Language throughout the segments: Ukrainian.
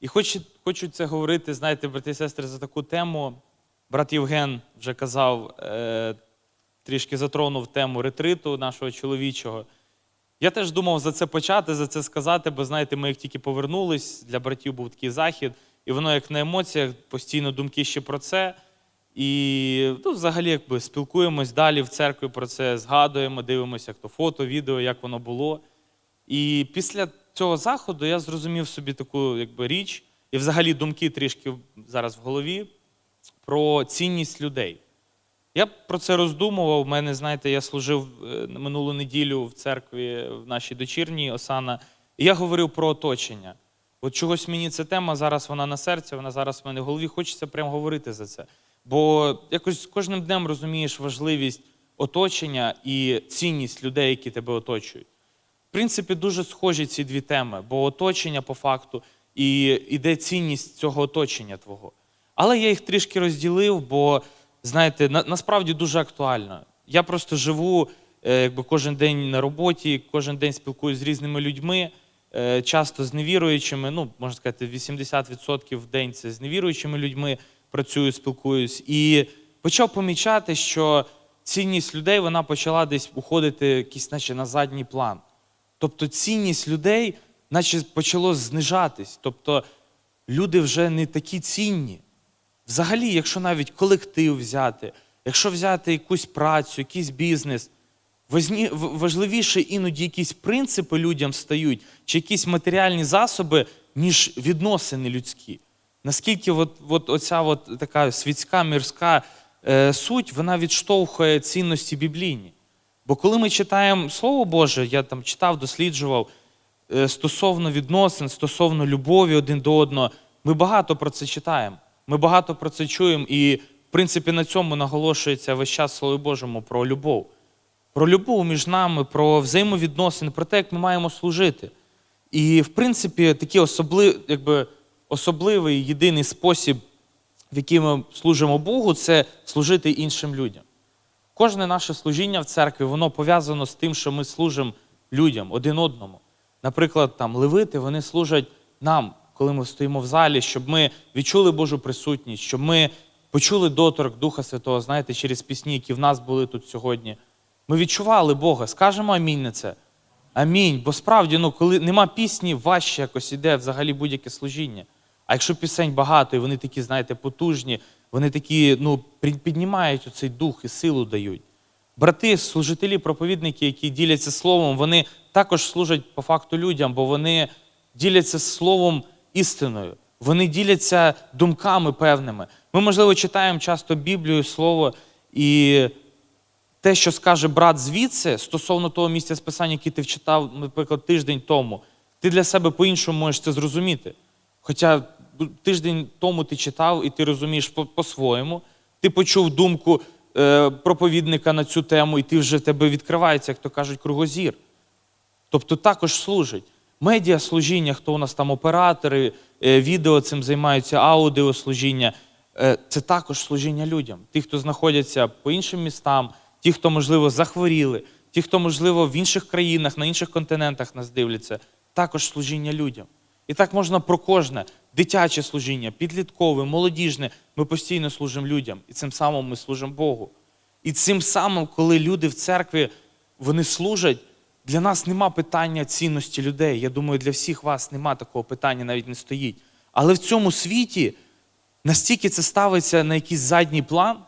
І хочу, хочу це говорити, знаєте, брати і сестри, за таку тему. Брат Євген вже казав, е, трішки затронув тему ретриту нашого чоловічого. Я теж думав за це почати, за це сказати, бо знаєте, ми як тільки повернулись, для братів був такий захід, і воно як на емоціях, постійно думки ще про це. І ну, взагалі якби спілкуємось далі в церкві про це, згадуємо, дивимося, як то фото, відео, як воно було. І після цього заходу я зрозумів собі таку якби, річ, і взагалі думки трішки зараз в голові про цінність людей. Я про це роздумував. У мене, знаєте, я служив е, минулу неділю в церкві в нашій дочірній Осана, і я говорив про оточення. От чогось мені ця тема зараз вона на серці, вона зараз в мене в голові. Хочеться прямо говорити за це. Бо якось з кожним днем розумієш важливість оточення і цінність людей, які тебе оточують. В принципі, дуже схожі ці дві теми, бо оточення по факту і іде цінність цього оточення твого. Але я їх трішки розділив, бо, знаєте, на, насправді дуже актуально. Я просто живу е, якби кожен день на роботі, кожен день спілкуюся з різними людьми, е, часто з невіруючими, ну, можна сказати, 80% в день це з невіруючими людьми працюю, спілкуюсь. І почав помічати, що цінність людей вона почала десь уходити якийсь, наче на задній план. Тобто цінність людей, наче почало знижатись. Тобто люди вже не такі цінні. Взагалі, якщо навіть колектив взяти, якщо взяти якусь працю, якийсь бізнес, важливіше іноді якісь принципи людям стають, чи якісь матеріальні засоби, ніж відносини людські. Наскільки от, от оця от така світська, мірська е, суть, вона відштовхує цінності біблійні. Бо коли ми читаємо Слово Боже, я там читав, досліджував е, стосовно відносин, стосовно любові один до одного, ми багато про це читаємо. Ми багато про це чуємо, і, в принципі, на цьому наголошується весь час в Слові Божому про любов. Про любов між нами, про взаємовідносини, про те, як ми маємо служити. І, в принципі, такий особли, якби, особливий єдиний спосіб, в який ми служимо Богу, це служити іншим людям. Кожне наше служіння в церкві, воно пов'язано з тим, що ми служимо людям один одному. Наприклад, там левити, вони служать нам, коли ми стоїмо в залі, щоб ми відчули Божу присутність, щоб ми почули доторк Духа Святого, знаєте, через пісні, які в нас були тут сьогодні. Ми відчували Бога. Скажемо амінь на це. Амінь. Бо справді, ну, коли нема пісні, важче якось іде взагалі будь-яке служіння. А якщо пісень багато, і вони такі, знаєте, потужні, вони такі, ну, піднімають оцей дух і силу дають. Брати, служителі, проповідники, які діляться словом, вони також служать по факту людям, бо вони діляться словом істиною. Вони діляться думками певними. Ми, можливо, читаємо часто Біблію, Слово, і те, що скаже брат звідси, стосовно того місця списання, яке ти вчитав, наприклад, тиждень тому, ти для себе по-іншому можеш це зрозуміти. Хоча тиждень тому ти читав і ти розумієш по- по-своєму, ти почув думку е, проповідника на цю тему, і ти вже тебе відкривається, як то кажуть, кругозір. Тобто також служить. Медіаслужіння, хто у нас там оператори, е, відео цим займаються, аудіослужіння. е, Це також служіння людям. Ті, хто знаходяться по іншим містам, ті, хто, можливо, захворіли, ті, хто, можливо, в інших країнах, на інших континентах нас дивляться, також служіння людям. І так можна про кожне дитяче служіння, підліткове, молодіжне. Ми постійно служимо людям, і цим самим ми служимо Богу. І цим самим, коли люди в церкві вони служать, для нас нема питання цінності людей. Я думаю, для всіх вас нема такого питання, навіть не стоїть. Але в цьому світі настільки це ставиться на якийсь задній план,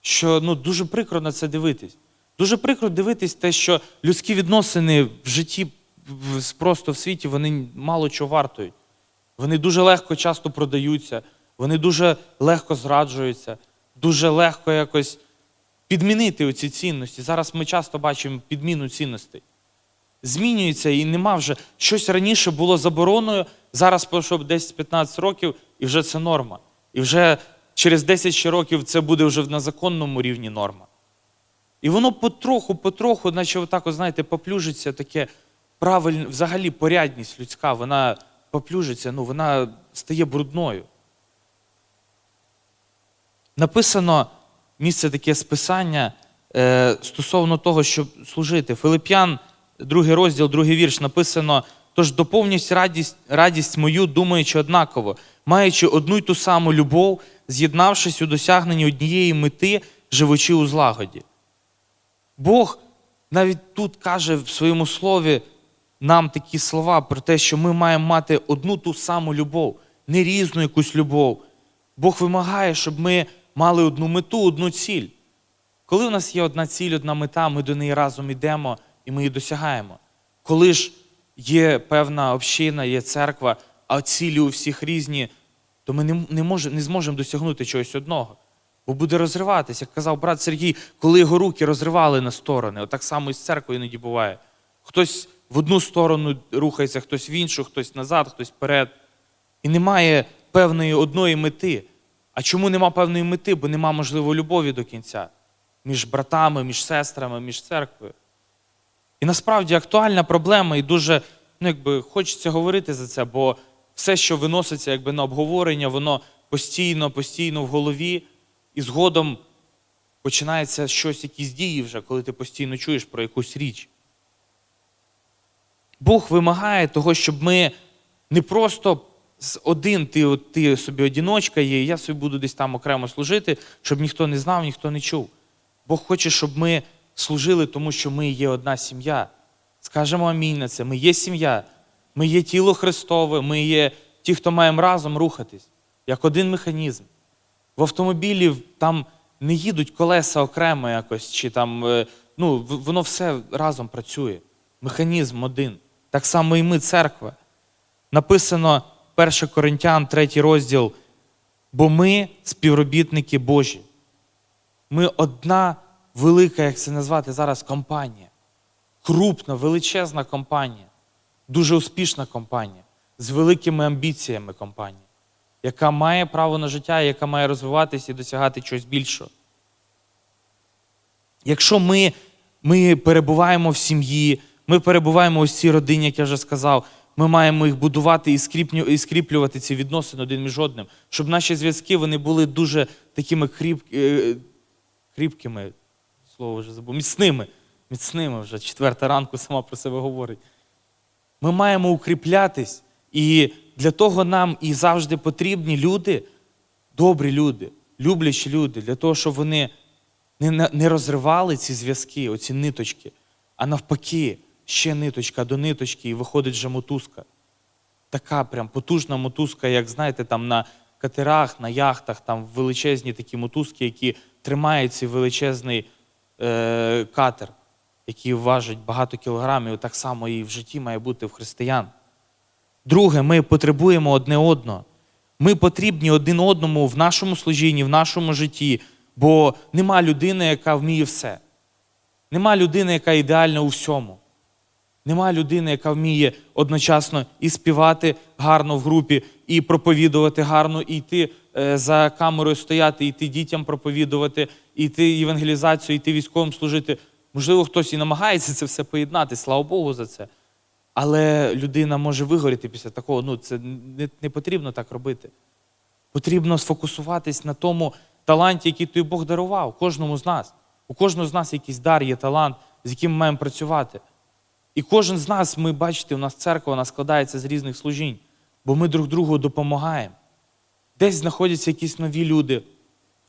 що ну, дуже прикро на це дивитись. Дуже прикро дивитись те, що людські відносини в житті просто в світі вони мало чого вартують. Вони дуже легко часто продаються, вони дуже легко зраджуються, дуже легко якось підмінити оці цінності. Зараз ми часто бачимо підміну цінностей. Змінюється і нема вже щось раніше було забороною, зараз пройшло 10-15 років, і вже це норма. І вже через 10 ще років це буде вже на законному рівні норма. І воно потроху, потроху, наче отак, от, знаєте, поплюжиться таке правильне, взагалі порядність людська, вона поплюжиться, ну, вона стає брудною. Написано місце таке списання е, стосовно того, щоб служити. Филип'ян, другий розділ, другий вірш, написано: Тож доповнюсь радість, радість мою, думаючи однаково, маючи одну й ту саму любов, з'єднавшись у досягненні однієї мети, живучи у злагоді. Бог навіть тут каже в своєму слові нам такі слова про те, що ми маємо мати одну ту саму любов, не різну якусь любов. Бог вимагає, щоб ми мали одну мету, одну ціль. Коли в нас є одна ціль, одна мета, ми до неї разом йдемо і ми її досягаємо. Коли ж є певна община, є церква, а цілі у всіх різні, то ми не, не, може, не зможемо досягнути чогось одного. Бо буде розриватися. Як казав брат Сергій, коли його руки розривали на сторони, отак само і з церквою іноді буває. Хтось в одну сторону рухається, хтось в іншу, хтось назад, хтось вперед. І немає певної одної мети. А чому нема певної мети? Бо нема, можливо, любові до кінця між братами, між сестрами, між церквою. І насправді актуальна проблема, і дуже ну, якби, хочеться говорити за це, бо все, що виноситься якби, на обговорення, воно постійно, постійно в голові, і згодом починається щось, якісь дії вже, коли ти постійно чуєш про якусь річ. Бог вимагає того, щоб ми не просто один, ти, ти собі одіночка є, і я собі буду десь там окремо служити, щоб ніхто не знав, ніхто не чув. Бог хоче, щоб ми служили, тому що ми є одна сім'я. Скажемо амінь на це. Ми є сім'я, ми є тіло Христове, ми є ті, хто маємо разом рухатись, як один механізм. В автомобілі там не їдуть колеса окремо якось, чи там, е, ну, воно все разом працює. Механізм один. Так само і ми, церква. Написано 1 Коринтян, 3 розділ, бо ми співробітники Божі. Ми одна велика, як це назвати зараз, компанія. Крупна, величезна компанія, дуже успішна компанія, з великими амбіціями компанія, яка має право на життя, яка має розвиватися і досягати чогось більшого. Якщо ми, ми перебуваємо в сім'ї, ми перебуваємо у цій родині, як я вже сказав, ми маємо їх будувати і, скріплювати ці відносини один між одним, щоб наші зв'язки вони були дуже такими кріп, е, кріпкими, слово вже забув, міцними, міцними вже. Четверта ранку сама про себе говорить. Ми маємо укріплятись, і для того нам і завжди потрібні люди, добрі люди, люблячі люди, для того, щоб вони не розривали ці зв'язки, оці ниточки, а навпаки, ще ниточка до ниточки, і виходить вже мотузка. Така прям потужна мотузка, як знаєте, там на катерах, на яхтах, там величезні такі мотузки, які тримають цей величезний е, катер, який важить багато кілограмів. Так само і в житті має бути в християн. Друге, ми потребуємо одне одного. Ми потрібні один одному в нашому служінні, в нашому житті, бо нема людини, яка вміє все. Нема людини, яка ідеальна у всьому. Нема людини, яка вміє одночасно і співати гарно в групі, і проповідувати гарно, і йти е, за камерою стояти, йти дітям проповідувати, йти євангелізацію, йти військовим служити. Можливо, хтось і намагається це все поєднати, слава Богу за це. Але людина може вигоріти після такого. Ну, це не, не потрібно так робити. Потрібно сфокусуватись на тому таланті, який тобі Бог дарував, кожному з нас. У кожного з нас якийсь дар є талант, з яким ми маємо працювати. І кожен з нас, ми бачите, у нас церква вона складається з різних служінь, бо ми друг другу допомагаємо. Десь знаходяться якісь нові люди,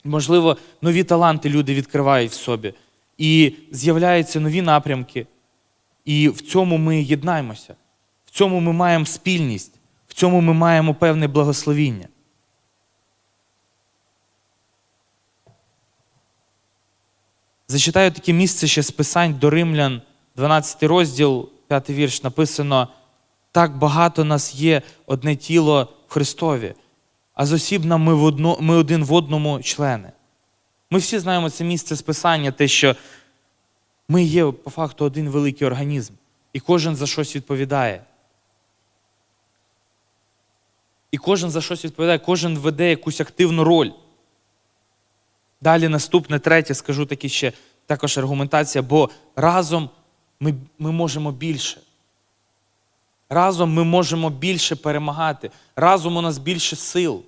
можливо, нові таланти люди відкривають в собі. І з'являються нові напрямки. І в цьому ми єднаємося, в цьому ми маємо спільність, в цьому ми маємо певне благословіння. Зачитаю таке місце ще з Писань до Римлян, 12 розділ, 5 вірш, написано: так багато нас є одне тіло в Христові, а зосібна ми, в одно, ми один в одному члени. Ми всі знаємо це місце з Писання, те, що ми є по факту один великий організм, і кожен за щось відповідає. І кожен за щось відповідає, кожен веде якусь активну роль. Далі наступне, третє, скажу таки ще також аргументація, бо разом ми, ми можемо більше. Разом ми можемо більше перемагати. Разом у нас більше сил.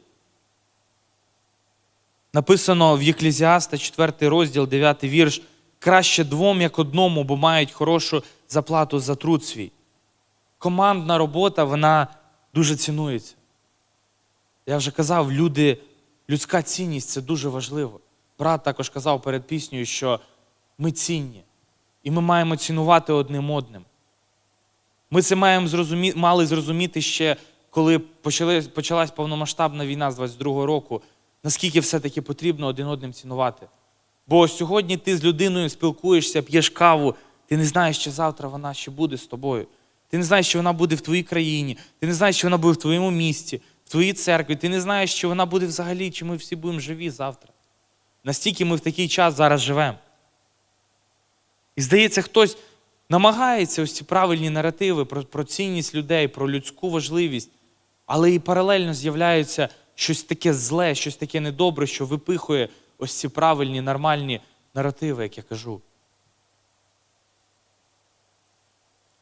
Написано в Єклізіаста, 4 розділ, 9 вірш. Краще двом, як одному, бо мають хорошу заплату за труд свій. командна робота, вона дуже цінується. Я вже казав, люди, людська цінність це дуже важливо. Брат також казав перед піснею, що ми цінні, і ми маємо цінувати одним одним. Ми це маємо зрозумі... мали зрозуміти ще, коли почали... почалась повномасштабна війна з 22-го року, наскільки все-таки потрібно один одним цінувати. Бо сьогодні ти з людиною спілкуєшся, п'єш каву, ти не знаєш, чи завтра вона ще буде з тобою. Ти не знаєш, що вона буде в твоїй країні, ти не знаєш, що вона буде в твоєму місті, в твоїй церкві, ти не знаєш, що вона буде взагалі, чи ми всі будемо живі завтра. Настільки ми в такий час зараз живемо. І здається, хтось намагається ось ці правильні наративи про, про цінність людей, про людську важливість, але і паралельно з'являється щось таке зле, щось таке недобре, що випихує ось ці правильні, нормальні наративи, як я кажу.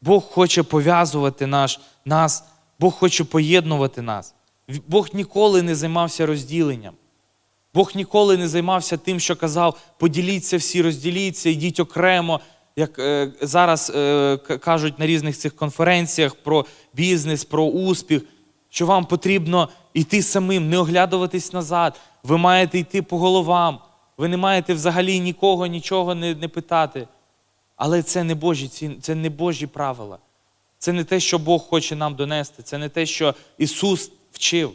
Бог хоче пов'язувати наш, нас, Бог хоче поєднувати нас. Бог ніколи не займався розділенням. Бог ніколи не займався тим, що казав: поділіться всі, розділіться, йдіть окремо, як е, зараз е, кажуть на різних цих конференціях про бізнес, про успіх, що вам потрібно йти самим, не оглядуватись назад. Ви маєте йти по головам. Ви не маєте взагалі нікого, нічого не, не питати. Але це не Божі це не Божі правила. Це не те, що Бог хоче нам донести, це не те, що Ісус вчив.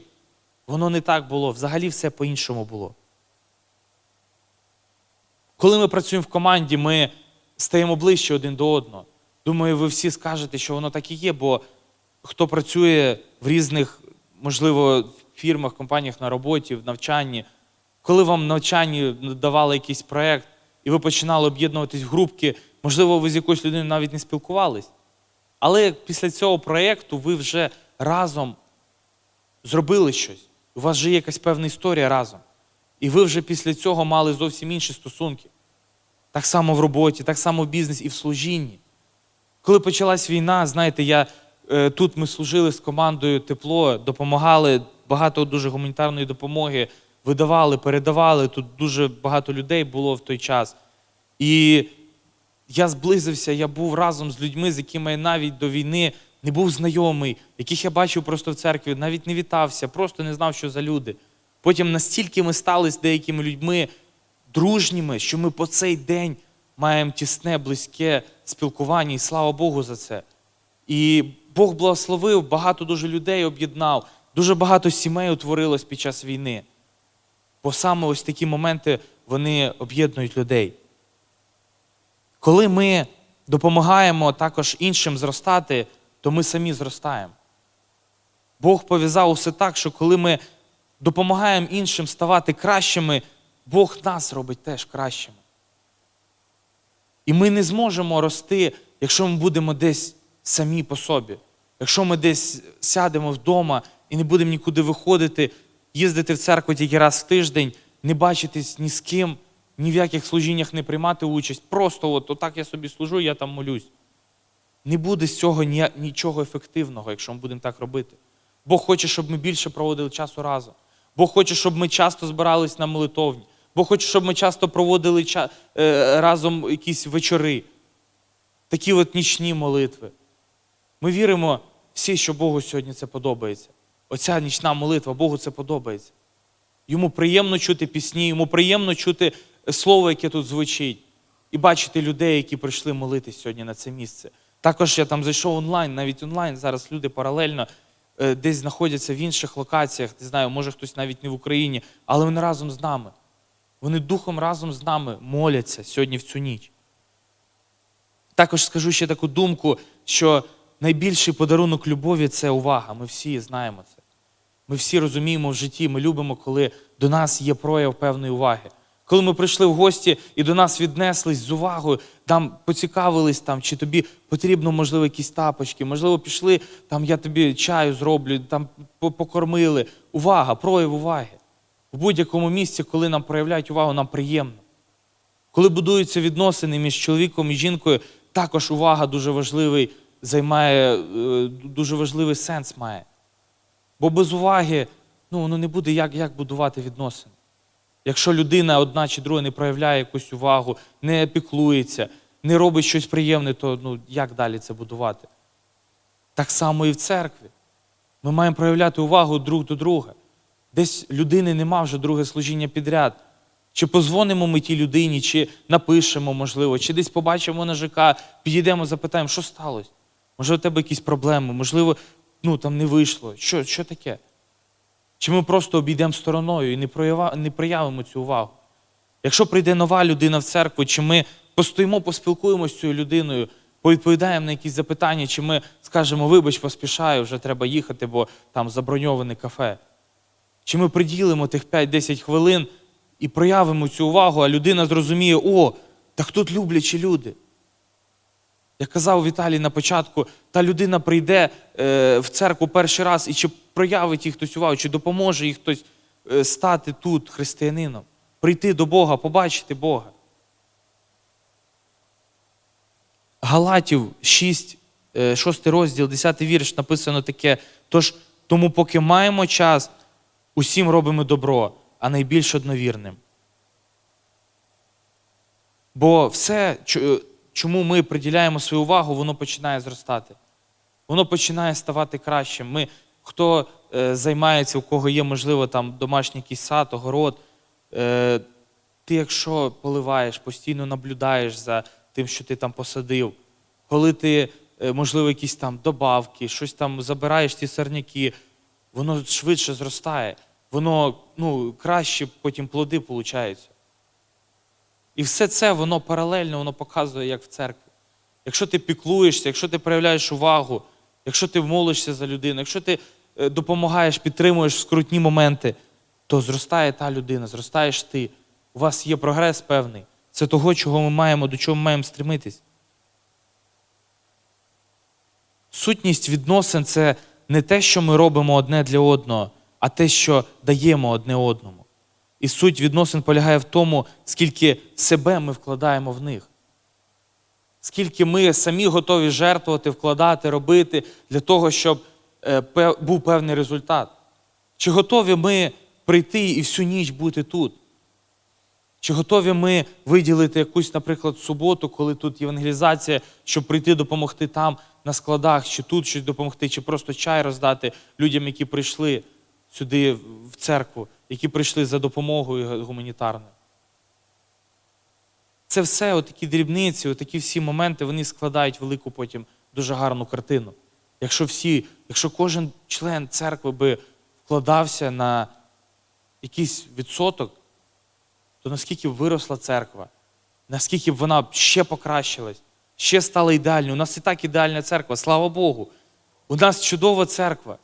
Воно не так було. Взагалі все по-іншому було. Коли ми працюємо в команді, ми стаємо ближче один до одного. Думаю, ви всі скажете, що воно так і є, бо хто працює в різних, можливо, фірмах, компаніях на роботі, в навчанні, коли вам в навчанні давали якийсь проєкт, і ви починали об'єднуватись в групки, можливо, ви з якоюсь людиною навіть не спілкувались. Але після цього проєкту ви вже разом зробили щось. У вас вже є якась певна історія разом. І ви вже після цього мали зовсім інші стосунки. Так само в роботі, так само в бізнесі і в служінні. Коли почалась війна, знаєте, я, е, тут ми служили з командою тепло, допомагали, багато дуже гуманітарної допомоги видавали, передавали. Тут дуже багато людей було в той час. І я зблизився, я був разом з людьми, з якими навіть до війни не був знайомий, яких я бачив просто в церкві, навіть не вітався, просто не знав, що за люди. Потім настільки ми стали з деякими людьми дружніми, що ми по цей день маємо тісне, близьке спілкування, і слава Богу за це. І Бог благословив, багато дуже людей об'єднав, дуже багато сімей утворилось під час війни. Бо саме ось такі моменти вони об'єднують людей. Коли ми допомагаємо також іншим зростати, то ми самі зростаємо. Бог пов'язав усе так, що коли ми допомагаємо іншим ставати кращими, Бог нас робить теж кращими. І ми не зможемо рости, якщо ми будемо десь самі по собі. Якщо ми десь сядемо вдома і не будемо нікуди виходити, їздити в церкву тільки раз в тиждень, не бачитись ні з ким, ні в яких служіннях не приймати участь. Просто от, отак я собі служу, я там молюсь. Не буде з цього нічого ефективного, якщо ми будемо так робити. Бог хоче, щоб ми більше проводили часу разом. Бог хоче, щоб ми часто збирались на молитовні. Бог хоче, щоб ми часто проводили е, разом якісь вечори, такі от нічні молитви. Ми віримо всі, що Богу сьогодні це подобається. Оця нічна молитва, Богу це подобається. Йому приємно чути пісні, йому приємно чути слово, яке тут звучить, і бачити людей, які прийшли молитись сьогодні на це місце. Також я там зайшов онлайн, навіть онлайн зараз люди паралельно е, десь знаходяться в інших локаціях, не знаю, може хтось навіть не в Україні, але вони разом з нами. Вони духом разом з нами моляться сьогодні в цю ніч. Також скажу ще таку думку, що найбільший подарунок любові це увага. Ми всі знаємо це. Ми всі розуміємо в житті, ми любимо, коли до нас є прояв певної уваги. Коли ми прийшли в гості і до нас віднеслись з увагою, там поцікавились, там, чи тобі потрібно, можливо, якісь тапочки, можливо, пішли, там я тобі чаю зроблю, там покормили. Увага, прояв уваги. В будь-якому місці, коли нам проявляють увагу, нам приємно. Коли будуються відносини між чоловіком і жінкою, також увага дуже важливий займає, е, дуже важливий сенс має. Бо без уваги ну, воно не буде як, як будувати відносини. Якщо людина одна чи друга не проявляє якусь увагу, не піклується, не робить щось приємне, то ну, як далі це будувати? Так само і в церкві. Ми маємо проявляти увагу друг до друга. Десь людини нема вже друге служіння підряд. Чи позвонимо ми тій людині, чи напишемо, можливо, чи десь побачимо на ЖК, підійдемо, запитаємо, що сталося? Може, у тебе якісь проблеми, можливо, ну, там не вийшло. Що, що таке? Чи ми просто обійдемо стороною і не, проява, проявимо цю увагу? Якщо прийде нова людина в церкву, чи ми постоїмо, поспілкуємося з цією людиною, повідповідаємо на якісь запитання, чи ми скажемо, вибач, поспішаю, вже треба їхати, бо там заброньоване кафе. Чи ми приділимо тих 5-10 хвилин і проявимо цю увагу, а людина зрозуміє, о, так тут люблячі люди. Я казав Віталій на початку, та людина прийде е, в церкву перший раз і чи проявить їй хтось увагу, чи допоможе їй хтось е, стати тут християнином, прийти до Бога, побачити Бога. Галатів 6, 6 розділ, 10 вірш написано таке. Тож, тому, поки маємо час, усім робимо добро, а найбільш одновірним. Бо все, чо- чому ми приділяємо свою увагу, воно починає зростати. Воно починає ставати кращим. Ми, хто е, займається, у кого є, можливо, там домашній якийсь сад, огород, е, ти, якщо поливаєш, постійно наблюдаєш за тим, що ти там посадив, коли ти, е, можливо, якісь там добавки, щось там забираєш ті сорняки, воно швидше зростає, воно ну, краще потім плоди получаються. І все це воно паралельно воно показує, як в церкві. Якщо ти піклуєшся, якщо ти проявляєш увагу, якщо ти молишся за людину, якщо ти е, допомагаєш, підтримуєш в скрутні моменти, то зростає та людина, зростаєш ти. У вас є прогрес певний. Це того, чого ми маємо, до чого ми маємо стремитись. Сутність відносин це не те, що ми робимо одне для одного, а те, що даємо одне одному. І суть відносин полягає в тому, скільки себе ми вкладаємо в них. Скільки ми самі готові жертвувати, вкладати, робити для того, щоб е, був певний результат. Чи готові ми прийти і всю ніч бути тут? Чи готові ми виділити якусь, наприклад, суботу, коли тут євангелізація, щоб прийти допомогти там на складах, чи тут щось допомогти, чи просто чай роздати людям, які прийшли сюди в церкву, які прийшли за допомогою гуманітарною? Це все, отакі дрібниці, отакі всі моменти, вони складають велику потім дуже гарну картину. Якщо всі, якщо кожен член церкви би вкладався на якийсь відсоток, то наскільки б виросла церква, наскільки б вона ще покращилась, ще стала ідеальною. У нас і так ідеальна церква, слава Богу. У нас чудова церква,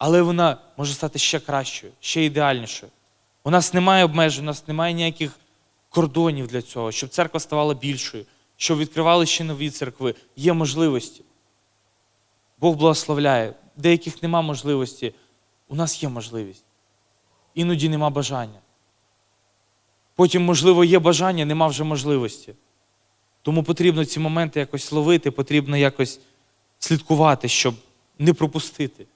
але вона може стати ще кращою, ще ідеальнішою. У нас немає обмежень, у нас немає ніяких кордонів для цього, щоб церква ставала більшою, щоб відкривали ще нові церкви. Є можливості. Бог благословляє. Деяких нема можливості. У нас є можливість. Іноді нема бажання. Потім, можливо, є бажання, нема вже можливості. Тому потрібно ці моменти якось ловити, потрібно якось слідкувати, щоб не пропустити.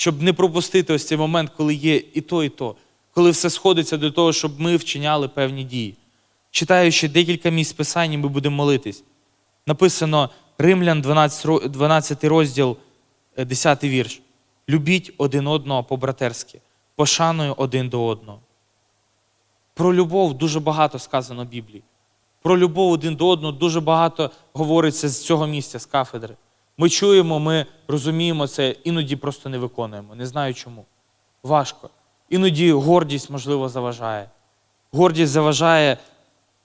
Щоб не пропустити ось цей момент, коли є і то, і то, коли все сходиться до того, щоб ми вчиняли певні дії. Читаючи декілька місць писання, ми будемо молитись. Написано Римлян 12, 12 розділ, е, 10 вірш. Любіть один одного по-братерськи, пошаною один до одного. Про любов дуже багато сказано в Біблії. Про любов один до одного дуже багато говориться з цього місця, з кафедри. Ми чуємо, ми розуміємо це, іноді просто не виконуємо. Не знаю чому. Важко. Іноді гордість, можливо, заважає. Гордість заважає,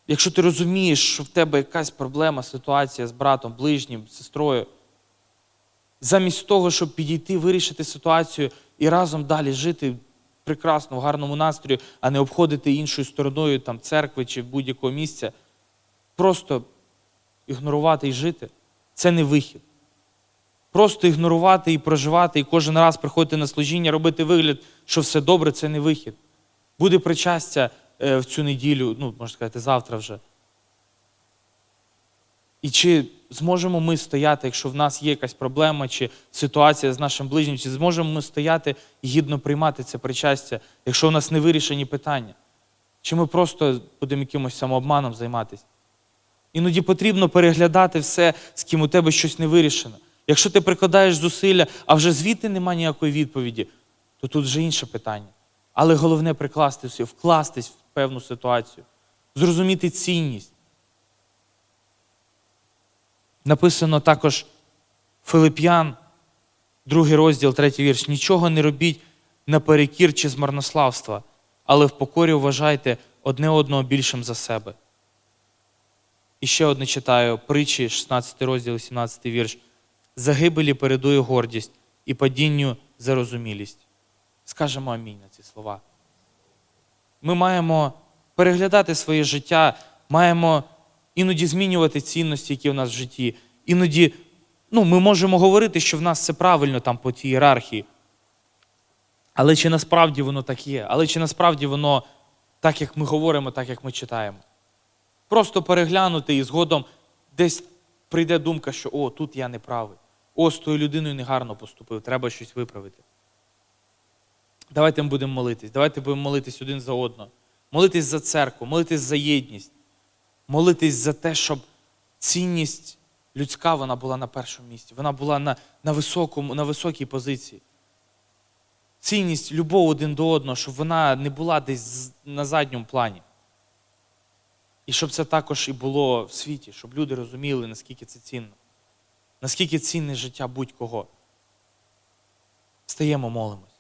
якщо ти розумієш, що в тебе якась проблема, ситуація з братом, ближнім, сестрою. Замість того, щоб підійти, вирішити ситуацію і разом далі жити прекрасно, в гарному настрої, а не обходити іншою стороною там, церкви чи будь-якого місця, просто ігнорувати і жити це не вихід. Просто ігнорувати і проживати, і кожен раз приходити на служіння, робити вигляд, що все добре, це не вихід. Буде причастя е, в цю неділю, ну, можна сказати, завтра вже. І чи зможемо ми стояти, якщо в нас є якась проблема чи ситуація з нашим ближнім, чи зможемо ми стояти і гідно приймати це причастя, якщо у нас не вирішені питання? Чи ми просто будемо якимось самообманом займатися? Іноді потрібно переглядати все, з ким у тебе щось не вирішено. Якщо ти прикладаєш зусилля, а вже звідти немає ніякої відповіді, то тут вже інше питання. Але головне прикласти все, вкластись в певну ситуацію, зрозуміти цінність. Написано також Филип'ян, другий розділ, третій вірш. Нічого не робіть наперекір чи з марнославства, але в покорі вважайте одне одного більшим за себе. І ще одне читаю притчі, 16 розділ, 17 вірш. Загибелі передує гордість і падінню зарозумілість. Скажемо амінь на ці слова. Ми маємо переглядати своє життя, маємо іноді змінювати цінності, які в нас в житті. Іноді ну, ми можемо говорити, що в нас все правильно там по тій ієрархії. Але чи насправді воно так є? Але чи насправді воно так, як ми говоримо, так, як ми читаємо? Просто переглянути і згодом десь прийде думка, що о, тут я не правий. О, з тою людиною негарно поступив, треба щось виправити. Давайте ми будемо молитись. Давайте будемо молитись один за одного. Молитись за церкву, молитись за єдність, молитись за те, щоб цінність людська вона була на першому місці. Вона була на, на, високому, на високій позиції. Цінність любов один до одного, щоб вона не була десь на задньому плані. І щоб це також і було в світі, щоб люди розуміли, наскільки це цінно, наскільки цінне життя будь-кого. Стаємо, молимось.